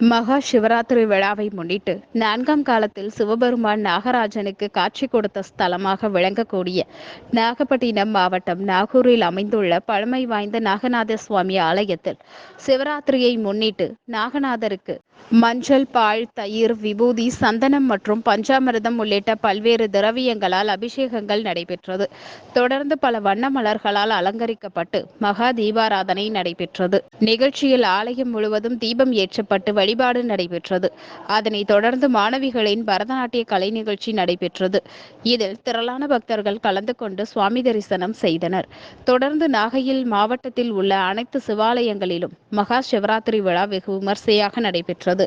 மகா சிவராத்திரி விழாவை முன்னிட்டு நான்காம் காலத்தில் சிவபெருமான் நாகராஜனுக்கு காட்சி கொடுத்த ஸ்தலமாக விளங்கக்கூடிய நாகப்பட்டினம் மாவட்டம் நாகூரில் அமைந்துள்ள பழமை வாய்ந்த நாகநாத சுவாமி ஆலயத்தில் சிவராத்திரியை முன்னிட்டு நாகநாதருக்கு மஞ்சள் பால் தயிர் விபூதி சந்தனம் மற்றும் பஞ்சாமிரதம் உள்ளிட்ட பல்வேறு திரவியங்களால் அபிஷேகங்கள் நடைபெற்றது. தொடர்ந்து பல வண்ண மலர்களால் அலங்கரிக்கப்பட்டு மகா தீபாராதனை நடைபெற்றது. நிகழ்ச்சியில் ஆலயம் முழுவதும் தீபம் ஏற்றப்பட்டு வழிபாடு நடைபெற்றது. அதனைத் தொடர்ந்து மாணவிகளின் பரதநாட்டிய கலை நிகழ்ச்சி நடைபெற்றது. இதில் திரளான பக்தர்கள் கலந்து கொண்டு சுவாமி தரிசனம் செய்தனர். தொடர்ந்து நாகையில் மாவட்டத்தில் உள்ள அனைத்து சிவாலயங்களிலும் மகா சிவராத்திரி விழா வெகு விமர்சையாக நடைபெற்றது.